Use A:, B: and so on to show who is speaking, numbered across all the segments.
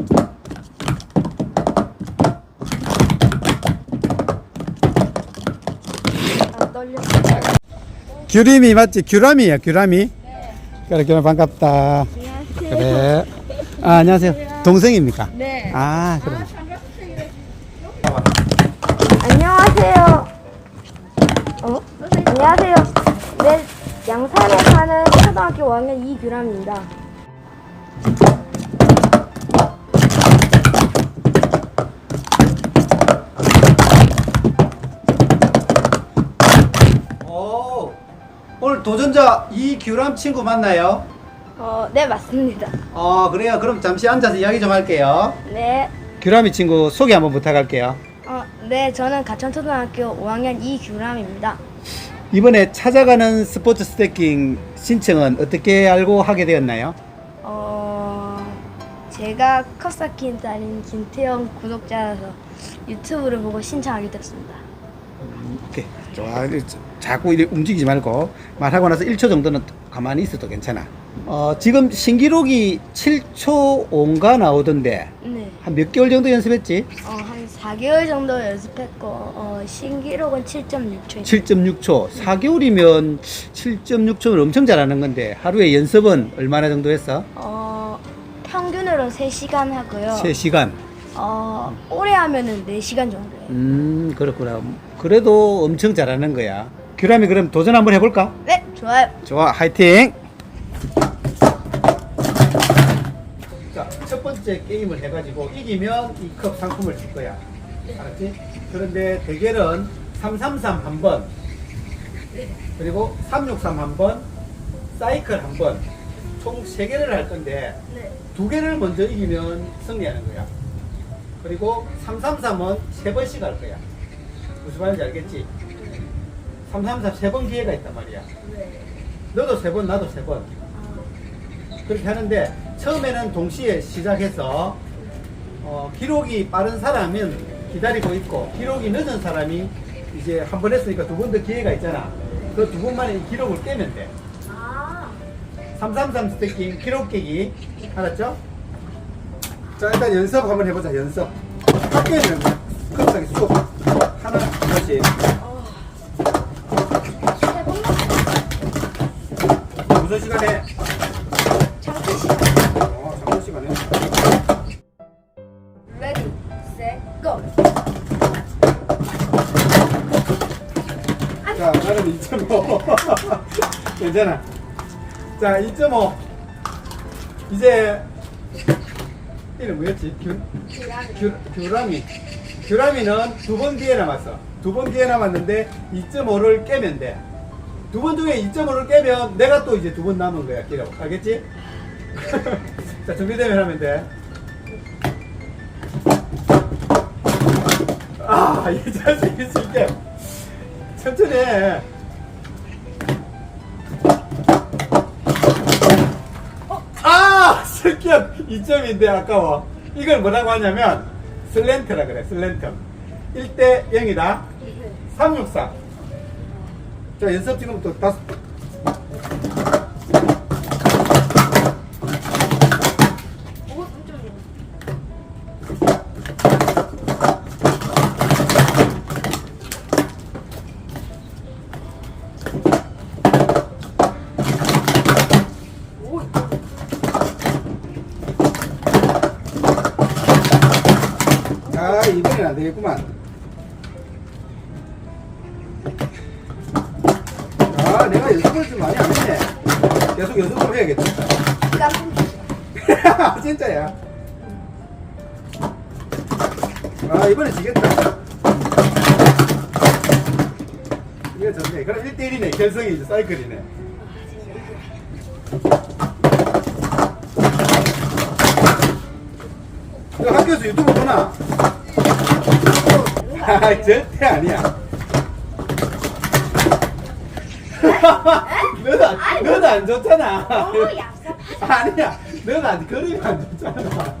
A: 아.
B: 규림이 맞지? 규람이야, 규람이? 그래, 규람 반갑다.
A: 안녕하세요.
B: 그래. 아, 안녕하세요. 동생입니까?
A: 네.
B: 아, 그래.
A: 안녕하세요. 어? 안녕하세요. 네, 양산에 사는 초등학교 5학년 이규람입니다.
B: 오늘 도전자 이규람 친구 맞나요?
A: 어, 네, 맞습니다.
B: 어, 그래요. 그럼 잠시 앉아서 이야기 좀 할게요.
A: 네.
B: 규람이 친구 소개 한번 부탁할게요.
A: 어, 네, 저는 가천초등학교 5학년 이규람입니다.
B: 이번에 찾아가는 스포츠 스태킹 신청은 어떻게 알고 하게 되었나요?
A: 어, 제가 컵사킨 딸인 김태형 구독자라서 유튜브를 보고 신청하게 됐습니다.
B: 오케이. 좋아. 자꾸 이렇게 움직이지 말고 말하고 나서 1초 정도는 가만히 있어도 괜찮아. 어, 지금 신기록이 7초 5가 나오던데
A: 네.
B: 한 몇 개월 정도 연습했지?
A: 어, 한 4개월 정도 연습했고 어, 신기록은 7.6초입니다.
B: 7.6초. 4개월이면 7.6초면 엄청 잘하는 건데 하루에 연습은 얼마나 정도 했어?
A: 어, 평균으로 3시간 하고요.
B: 3시간.
A: 어, 오래 하면은 4시간 정도예요.
B: 음, 그렇구나. 그래도 엄청 잘하는 거야. 규람이 그럼 도전 한번 해볼까?
A: 네, 좋아요.
B: 좋아, 화이팅! 자, 첫 번째 게임을 해가지고 이기면 이 컵 상품을 줄 거야. 알았지? 그런데 대결은 333 한 번, 그리고 363 한 번, 사이클 한 번, 총 3개를 할 건데,
A: 네.
B: 두 개를 먼저 이기면 승리하는 거야. 그리고 333은 세 번씩 할 거야. 무슨 말인지 알겠지? 333 세 번 기회가 있단 말이야.
A: 네.
B: 너도 세 번, 나도 세 번. 그렇게 하는데 처음에는 동시에 시작해서 어, 기록이 빠른 사람은 기다리고 있고 기록이 늦은 사람이 이제 한 번 했으니까 두 번 더 기회가 있잖아. 그 두 번만에 이 기록을 깨면 돼.
A: 아,
B: 333 스태킹 기록 깨기 알았죠? 자 일단 연습 한번 해보자 연습 학교에는 급하게 수업 하나 다시 무슨 시간에?
A: 장기 시간.
B: 어 잠깐 시간에! 자 나는 2.5 괜찮아 자2.5 이제 이름 뭐였지? 규, 규, 규라미 규라미는 두 번 뒤에 남았어 두 번 뒤에 남았는데 2.5를 깨면 돼 두 번 중에 2.5를 깨면 내가 또 이제 두 번 남은 거야 기록 알겠지? 자 준비되면 하면 돼 아, 이제 할수 있을게. 천천히 해. 아! 슬기야 2점인데 아까워. 이걸 뭐라고 하냐면 슬렌트라 그래, 슬렌트. 1대 0이다. 363. 자, 연습 지금부터 다섯. 이거 좋네. 그럼 1대1이네. 결승이 이제 사이클이네. 너 학교에서 유튜브 보나? 아, 절대 아니야. 너도, 안- 너도 안 좋잖아.
A: 너무.
B: 아니야. 너는 안, 그림이 안 좋잖아.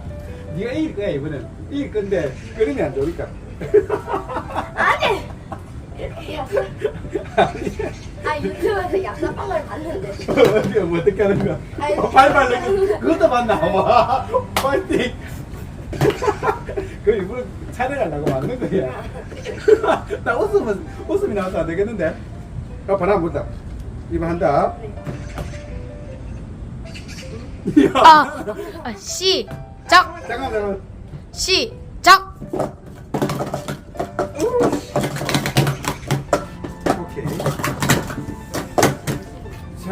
B: 네가 이길 거야, 이번엔. 이길 건데, 그림이 안 좋으니까.
A: 아니! 이렇게 얍삽.
B: 아,
A: 유튜브에서 얍삽한 걸 봤는데.
B: 어디, 뭐 어떻게 하는 거야?
A: 아니,
B: 어, 발 그것도 봤나? 와, 파이팅! 그 일부러 촬영하려고 만든 거야. 나 웃으면, 웃음이 나와서 안 되겠는데? 야, 바람 불다. 이거 한다.
A: 아, 아 시작
B: 잠깐만, 잠깐만.
A: 시작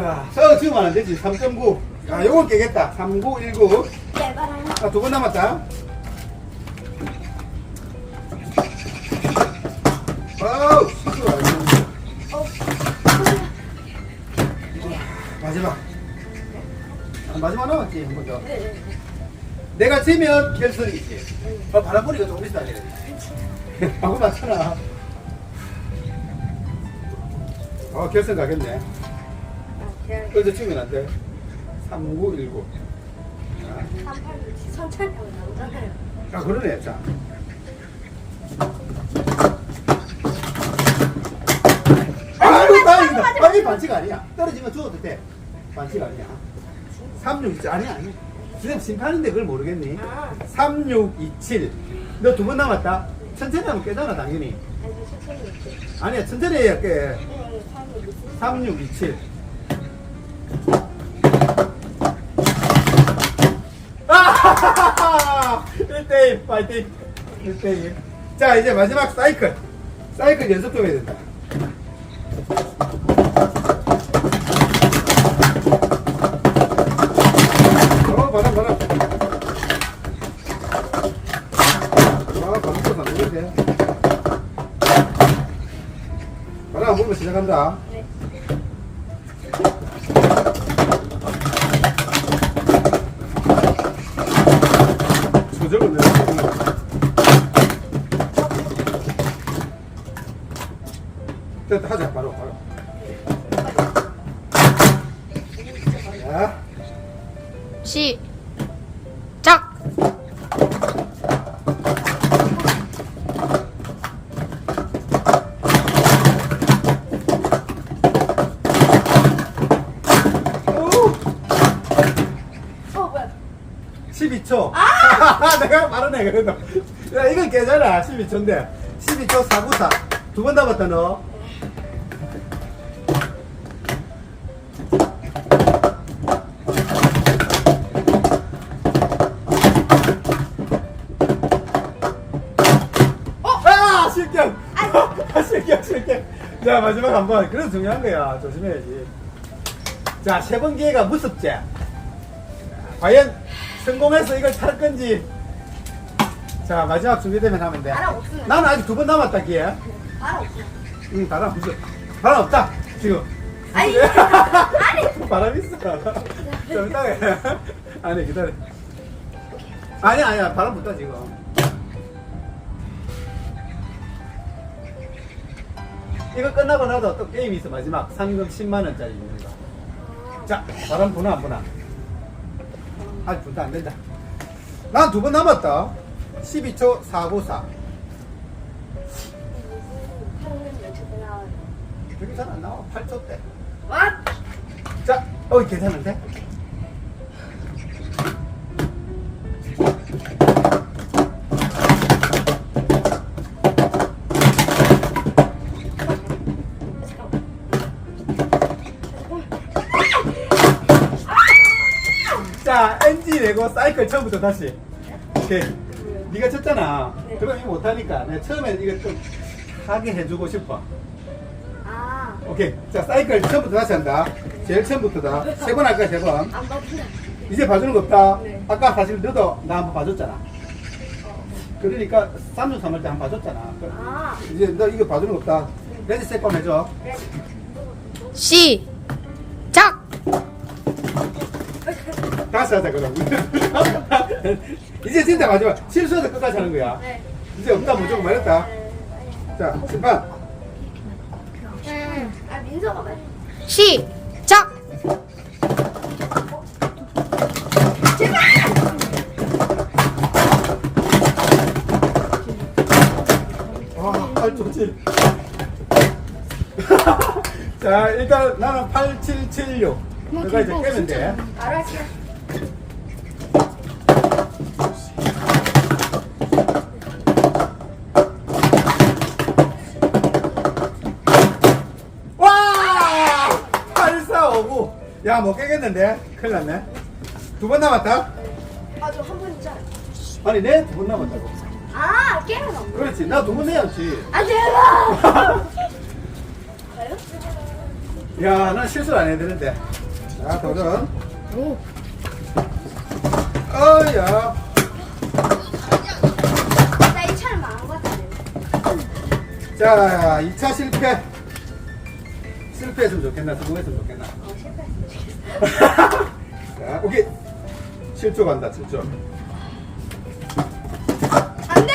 B: 자, 저 지금 안 되지. 3.9. 아, 요건 깨겠다. 3919.
A: 제발
B: 아, 두번 남았다. 아우, 시끄러워. 마지막. 아, 마지막 남았지, 한 번 더. 내가 지면 결승이지. 어, 바람 뿌리가 조금 있다. 하고 맞잖아. 어, 결승 가겠네. 그래서 치면 안 돼. 3919.
A: 천천히 하면 나오잖아요
B: 아 그러네 자. 아이고 다행이다 아 이게 반칙 아니야 떨어지면 죽어도 돼 반칙 아니야 3627 아니야 아니야 지금 심판인데 그걸 모르겠니 아3627 너 두 번 남았다 천천히 하면 깨잖아 당연히
A: 아니
B: 아니야 천천히 해야 깨네3627 아! 1대1 파이팅. 1대1 자 이제 마지막 사이클. 사이클 연습 좀 해야 된다. 어 바람 바람. 아 바람 또 나오는데 바람 불면 시작한다
A: 시작!
B: 오!
A: 어 뭐야
B: 12초 내가 말하네 그래도. 야 이건 깨잖아. 12초인데. 12초 494 두 번 남았다 너 마지막 한 번 그래도 중요한 거야. 조심해야지. 자 세 번 기회가 무섭지? 과연 성공해서 이걸 탈 건지. 자 마지막 준비되면 하면 돼.
A: 바람 없으면
B: 나는 아직 두 번 남았다 기회.
A: 바람 없어.
B: 응 바람 없어. 바람 없다 지금.
A: 아니 아니.
B: 바람 있어. 좀 이따가. 해. 아니 기다려. 아니야 아니야. 바람 붙다 지금 이거 끝나고 나도 또 게임이 있어. 마지막 상금 10만 원짜리 있는 거 자 바람 부나 안 부나? 아직 분다 안 된다. 난 두 번 남았다. 12초 494
A: 하는 연습 나와요
B: 여기 잘 안 나와. 8초 때.
A: 와
B: 자, 어 괜찮은데? 내고 사이클 처음부터 다시. 오케이. 네가 쳤잖아.
A: 네.
B: 그럼 이거 못하니까 내가 처음에 이거 좀 하게 해주고 싶어.
A: 아,
B: 오케이. 자, 사이클 처음부터 다시 한다. 제일 처음부터다. 세 번 할까, 세 번?
A: 안 받는다.
B: 이제 봐주는 거 없다.
A: 네.
B: 아까 사실 너도 나 한번 봐줬잖아. 그러니까 3중 3할 때 한번 봐줬잖아. 그-
A: 아,
B: 이제 너 이거 봐주는 거 없다. 레디 세컨 해줘.
A: 네.
C: 시작!
B: 다시 하자, 그럼. 이제 진짜 마지막. 실수해도 끝까지 하는 거야.
A: 네.
B: 이제 없다, 무조건 말했다. 자, 심판.
A: 음. 아, 민서가 말.
C: 시작!
B: 아, 팔 좋지. 자, 일단 나는 8776. 너가 이제 깨면 돼.
A: 알았어.
B: 야, 못 깨겠는데? 큰일 났네. 두 번 남았다?
A: 아, 저 한번 있잖아.
B: 아니, 내 두 번 남았다고.
A: 아, 깨는 거.
B: 그렇지. 나 두 번 내야지.
A: 아, 제발!
B: 야, 난 실수를 안 해야 되는데. 자, 도전.
C: 오.
B: 어야.
A: 나 이 차를 망한 것 같아.
B: 자, 2차 실패. 실패했으면 좋겠나? 성공했으면 좋겠나? 자, 오케이. 7초 간다, 7초.
A: 안 돼!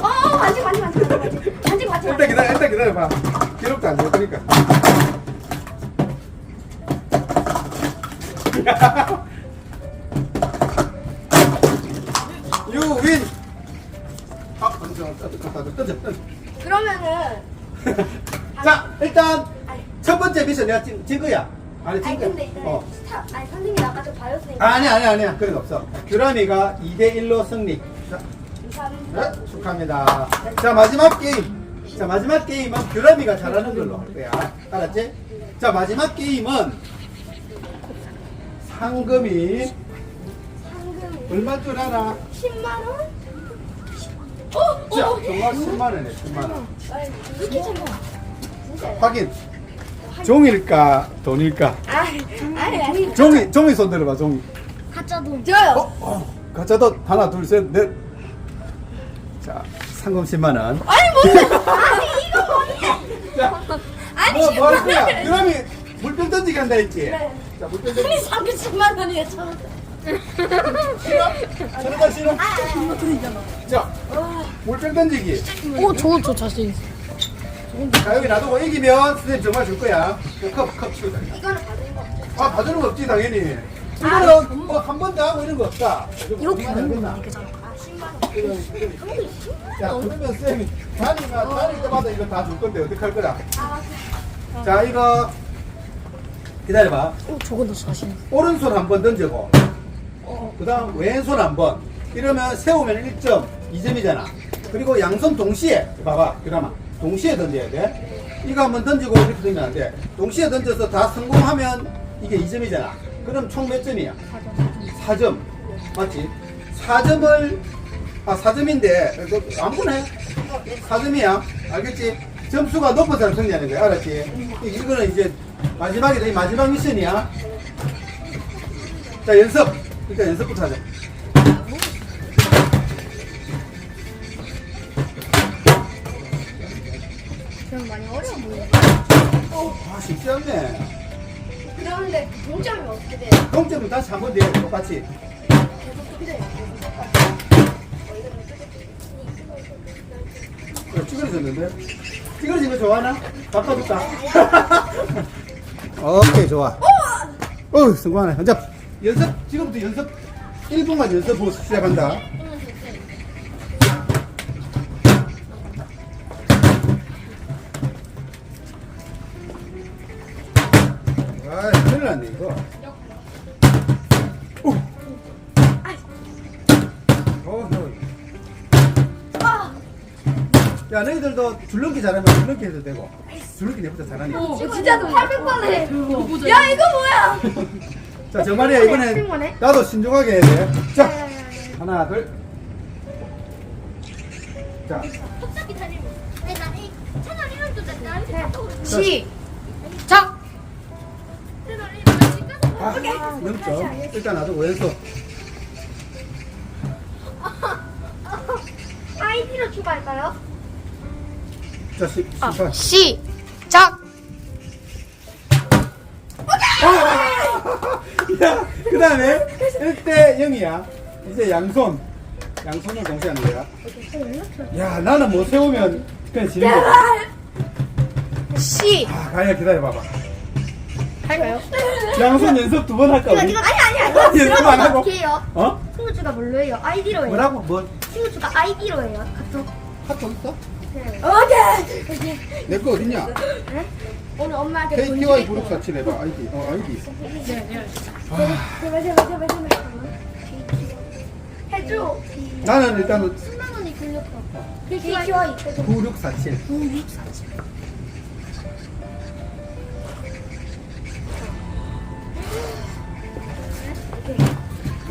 A: 어, 어, 만지, 만지, 만지, 만지, 만지, 만지, 만지.
B: 일단 기다려, 일단 기다려봐. 기록도 안 될 거니까. 유윈! 아, 던져, 던져, 던져, 던져, 던져.
A: 그러면은,
B: 자, 일단 첫 번째 미션 내가 찍, 찍어야. 아니,
A: 아니. 근데 일단,
B: 어.
A: 스타, 아니, 선생님 아까 저 바이오스니까.
B: 아니, 아니, 아니야. 그런 거 없어. 규람이가 2대 1로 승리. 자,
A: 감사합니다.
B: 네, 축하합니다. 자, 마지막 게임. 자, 마지막 게임은 규람이가 잘하는 걸로 할 거야. 알았지? 자, 마지막 게임은
A: 상금이
B: 얼마 줄 알아?
A: 10만 원? 어?
B: 자,
A: 어?
B: 정말 10만 원이네, 10만 원.
A: 아니, 이렇게 참아. 진짜요?
B: 확인. 종일까, 돈일까?
A: 아니, 아니, 아니.
B: 종이, 종이 손 들어봐, 종이.
A: 가짜 돈. 저요.
B: 어, 어. 가짜도 하나, 둘, 셋, 넷. 자, 상금 10만 원.
A: 아니, 뭐야. 아니, 이거 뭐냐.
B: 자,
A: 아니,
B: 뭐, 뭐할
A: 10만
B: 거야?
A: 원.
B: 규람이 물병 던지기 한다 했지?
A: 네.
B: 자, 물병
A: 아니,
B: 던지기.
A: 상금 10만 원이에요, 저.
B: 저러다 싫어?
A: 아,
B: 자, 물병 던지기.
C: 오, 저, 저 자신 있어.
B: 자, 여기 놔두고 이기면 선생님 정말 줄 거야. 그 컵, 컵 치우자.
A: 이거는 받은 거 없죠?
B: 아, 봐주는 거 없지, 당연히. 이거는 뭐 한 번 더 하고 이런 거 없다.
C: 이거
B: 우리가
C: 받는? 거 이거잖아.
A: 아, 10만 원.
B: 이거, 이거. 자, 그러면 쌤이 다니가 다닐 때마다 이거 다 줄 건데 어떡할 거야?
A: 아,
B: 자, 이거 기다려봐.
C: 오, 저거 있어.
B: 오른손 한 번 던지고, 그 다음 왼손 한 번. 이러면 세우면 1점, 2점이잖아. 그리고 양손 동시에, 봐봐, 그나마. 동시에 던져야 돼. 이거 한번 던지고 이렇게 던지면 안 돼. 동시에 던져서 다 성공하면 이게 2점이잖아. 그럼 총 몇 점이야? 4점. 맞지? 4점을, 아, 4점인데, 안 보네? 4점이야. 알겠지? 점수가 사람 승리하는 거야. 알았지? 이거는 이제 마지막이다. 이 마지막 미션이야. 자, 연습. 일단 연습부터 하자.
A: 그럼 많이 어려워 보여.
B: 아, 쉽지 않네.
A: 그러는데 동점이 어떻게 돼요?
B: 동점은 다시 한번 돼. 똑같이.
A: 계속 뜯어요. 계속 똑같이. 어.
B: 그래, 찌그러졌는데? 찌그러진 거 좋아하나? 바꿔줄까? 오케이, 좋아. 어, 성공하네. 자, 연습, 지금부터 연습, 1분간 연습 시작한다. 아, 큰일 났네, 이거. 오! 어, 너.
A: 아!
B: 야, 너희들도 줄넘기 잘하면 줄넘기 해도 되고. 줄넘기 내보다 잘하니.
A: 어, 진짜 800번 해. 야, 이거 뭐야?
B: 자, 정말이야, 이번엔? 나도 신중하게 해야 돼. 자, 하나, 둘. 자,
C: 시
B: 아, 넘죠. 일단 놔두고 왼손.
A: 아이디로 추가할까요?
B: 자, 시,
C: 아,
B: 시작.
C: 시작!
B: 야, 그 다음에 1대 0이야. 이제 양손. 양손을 동시에 하는 거야. 야, 나는 못 세우면 그냥 지는 거야.
C: 시!
B: 아, 가야 기다려봐봐.
C: 할까요?
B: 양손 연습 두 번 할까, 우리?
A: 아니, 아니, 아니.
B: 연습 안 하고?
A: 어떻게 해요?
B: 어?
A: 친구 추가 뭘로 해요? 아이디로 해요.
B: 뭐라고? 뭐?
A: 친구 추가 아이디로 해요. 카톡.
B: 카톡 있어?
A: 오케이.
B: 내 거 어딨냐?
A: 네? 오늘 엄마한테 돈
B: KTY
A: 주겠대요.
B: 부룩사치 내봐, 아이디. 어, 아이디.
A: 제발, 제발, 제발, 제발. 해줘.
B: 나는 일단은
A: 10만 원이 굴렸어. KTY.
B: 9647.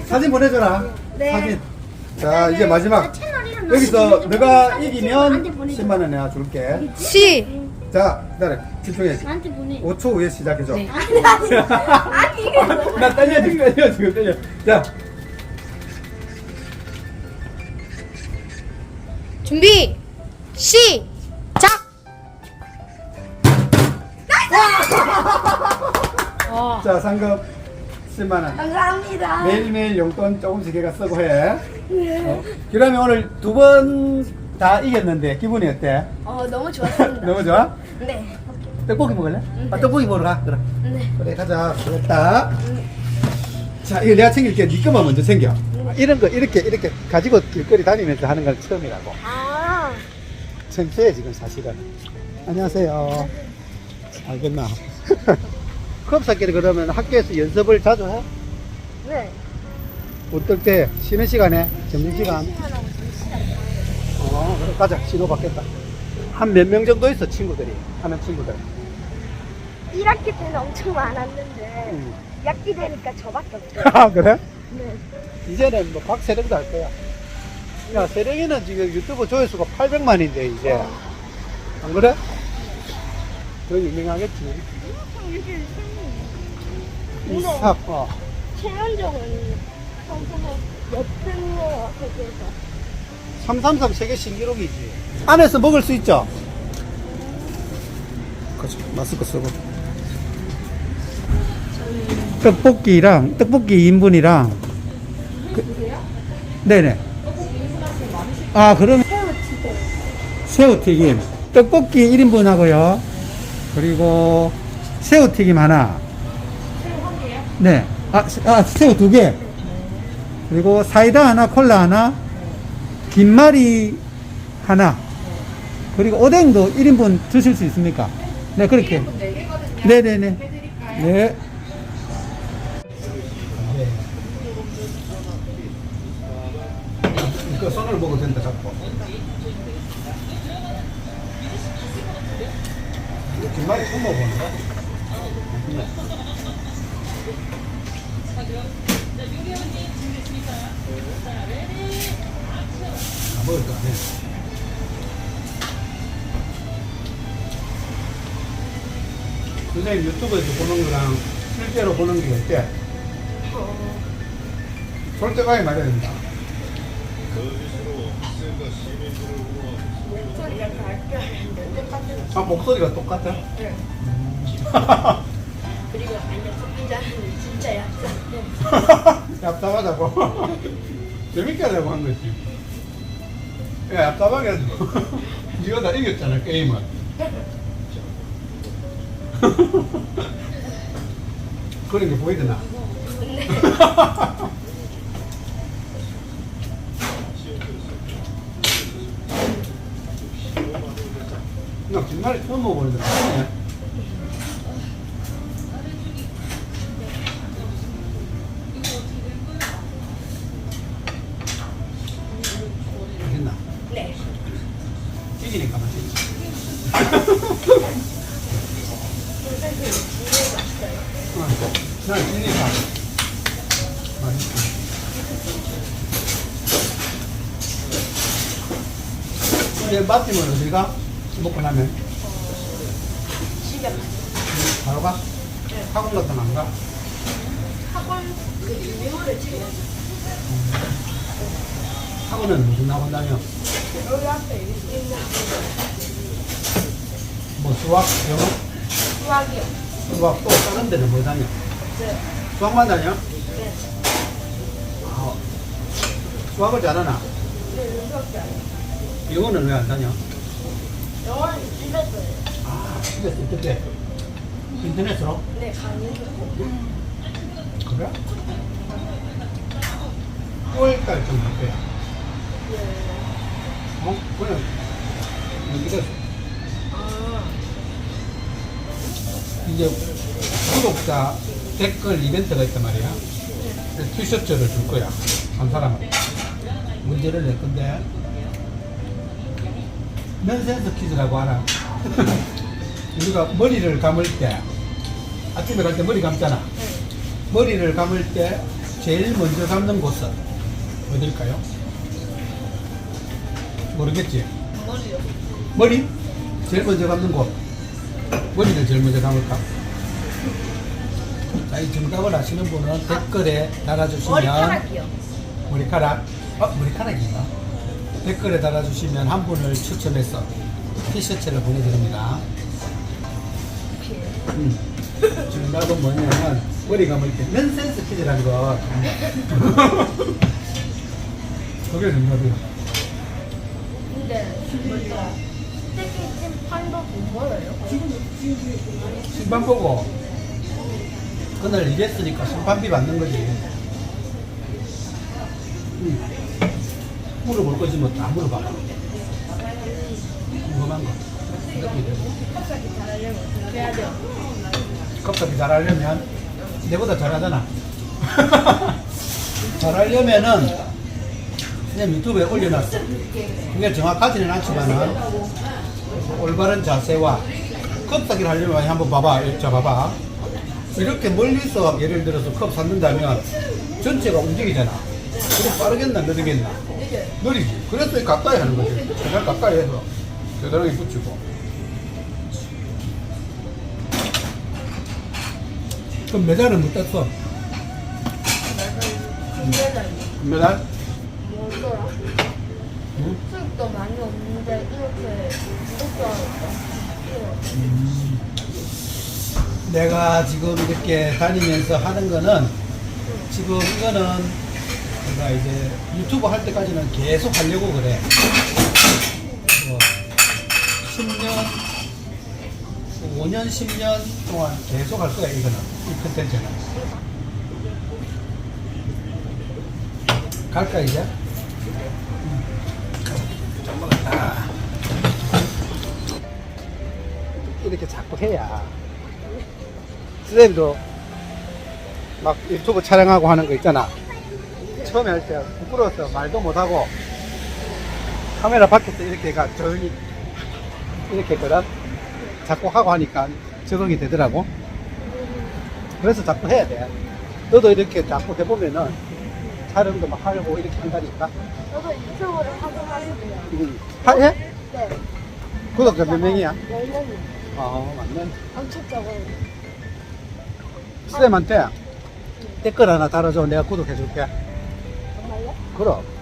B: 사진 보내줘라.
A: 네.
B: 사진. 자, 이제 마지막.
A: 채널 이름
B: 여기서
A: 사진
B: 이기면
A: 나한테 보내줘.
B: 10만 원 내가 줄게.
C: C.
B: 자, 기다려. 집중해.
A: 나한테 보내.
B: 5초 후에 시작해줘.
C: 네.
A: 아니 아니 아니.
B: 나 떨려 지금 떨려 지금 떨려. 자,
C: 준비. 시 작. 와.
B: 자 상금 10만 원.
A: 감사합니다.
B: 매일매일 용돈 조금씩 해가 쓰고 해.
A: 네.
B: 어. 그러면 오늘 두 번 다 이겼는데 기분이 어때?
A: 어 너무 좋았습니다.
B: 너무 좋아?
A: 네.
B: 떡볶이 먹을래? 아, 떡볶이 먹으러 가. 그래.
A: 네.
B: 그래 가자. 그랬다. 자, 이거 내가 챙길게. 네 거만 먼저 챙겨. 이런 거 이렇게 이렇게 가지고 길거리 다니면서 하는 건 처음이라고.
A: 아.
B: 창피해 지금 사실은. 안녕하세요. 알겠나? 컵사끼리 그러면 학교에서 연습을 자주 해?
A: 네.
B: 어떨 때 쉬는 시간에 점심시간? 어, 그래 가자. 시도 받겠다. 한 몇 명 정도 있어 친구들이 하는 친구들.
A: 1학기 때는 엄청 많았는데
B: 음.
A: 2학기 되니까 저밖에 없어요.
B: 아 그래?
A: 네.
B: 이제는 뭐 박세령도 할 거야. 야 세령이는 지금 유튜브 조회수가 800만인데 이제 안 그래? 더 유명하겠지. 이 삭 어.
A: 최연정은 선수는 몇 등이에요 세계에서?
B: 333 세계 신기록이지. 안에서 먹을 수 있죠? 그렇죠. 마스크 쓰고. 떡볶이랑, 떡볶이 2인분이랑. 그, 네네. 아, 그럼. 새우튀김. 떡볶이 1인분 하고요. 그리고 새우튀김 하나. 네. 아, 새- 아, 새우 두 개. 그리고 사이다 하나, 콜라 하나, 김말이 하나, 그리고 오뎅도 1인분 드실 수 있습니까? 네, 그렇게. 네네네. 네. 그 손으로 먹어도 된다, 자꾸. 김말이 처음 먹어보는 거 먹을 거 아니야. 선생님 유튜브에서 보는 거랑 실제로 보는 게 어때? 솔직하게 말해야 된다. 아, 목소리가 똑같아?
A: 네. 그리고 완전 커피자는 진짜 얇다.
B: 얍삽하다고. 재밌게 하려고 한 거지. 야, 하지. 니가 다 이겼잖아, 게임은. 그런 게 보이드나? 나 김말이 처음 먹어보는데 맛있지. 어, 난 찌니까 맛있어. 이제 맛집은 어디가? 먹고 나면
A: 집에
B: 바로 가? 학원 같은 안 가?
A: 학원 그 유명을 찍어요.
B: 학원은 무슨
A: 있는
B: 뭐 수학, 영어,
A: 수학이요.
B: 수학 또 다른 데는 뭐 다녀?
A: 네.
B: 수학만 다녀?
A: 네.
B: 아, 수학을 잘하나?
A: 네, 수학이 아니에요.
B: 영어는 왜 안 다녀?
A: 영어는 집에서 해요.
B: 아, 집에서 어떻게? 인터넷으로?
A: 네, 강의 듣고.
B: 그래? 9월달 좀할 거야.
A: 네.
B: 어? 연기됐어.
A: 아,
B: 이제 구독자 댓글 이벤트가 있단 말이야. 티셔츠를 줄 거야. 한 사람한테. 문제를 낼 건데. 면센스 퀴즈라고 알아. 우리가 머리를 감을 때, 아침에 갈 때 머리 감잖아. 머리를 감을 때 제일 먼저 감는 곳은 어딜까요? 모르겠지?
C: 머리요.
B: 머리? 제일 먼저 감는 곳. 머리를 제일 먼저 감을까? 자, 이 정답을 아시는 분은 댓글에 달아주시면.
C: 머리카락이요.
B: 머리카락? 어, 머리카락인가? 댓글에 달아주시면 한 분을 추첨해서 티셔츠를 보내드립니다. 음. 정답은 뭐냐면, 머리 감을 때, 넌센스 퀴즈라는 거. 그게 정답이야.
A: 근데 뭐야? 스테이크 판도 못 벌어요?
B: 심판 보고 그날 일했으니까 심판비 받는 거지. 응. 물어볼 거지 뭐 다 물어봐. 궁금한 거. 어떻게?
A: 컵사기 잘하려면 해야 돼요?
B: 컵사기 잘하려면 내보다 잘하잖아. 잘하려면은 그냥 유튜브에 올려놨어. 그게 정확하지는 않지만은 올바른 자세와 컵사기를 하려면 한번 봐봐. 자 봐봐. 이렇게 멀리서 예를 들어서 컵 샀는다면 전체가 움직이잖아. 그럼 빠르겠나 느리겠나? 느리지. 그래서 가까이 하는 거지. 그냥 가까이 해서 겨드랑이 붙이고. 그럼 메달은 못 땄어. 메달?
A: 뭐더라?
B: 응?
A: 수익도 많이 없는데 이렇게 무겁게 하니까
B: 내가 지금 이렇게 다니면서 하는 거는 지금 이거는 내가 이제 유튜브 할 때까지는 계속 하려고 그래. 뭐 10년, 5년, 10년 동안 계속 할 거야, 이거는. 이 컨텐츠는. 갈까, 이제? 이렇게 자꾸 해야. 선생님도 막 유튜브 촬영하고 하는 거 있잖아. 처음에 할 때 부끄러워서 말도 못하고 카메라 밖에서 이렇게 가 조용히 이렇게 했거든. 자꾸 하고 하니까 적응이 되더라고. 그래서 자꾸 해야 돼. 너도 이렇게 자꾸 해보면은 촬영도 막 하려고 이렇게 한다니까.
A: 저도 유튜브를 하고 하는데요.
B: 음. 하, 해?
A: 네,
B: 구독자 몇 명이야?
A: 열명이
B: 아, 맞네.
A: 엄청 적어요.
B: 쌤한테 댓글 하나 달아줘. 내가 구독해줄게.
A: 정말요?
B: 그럼.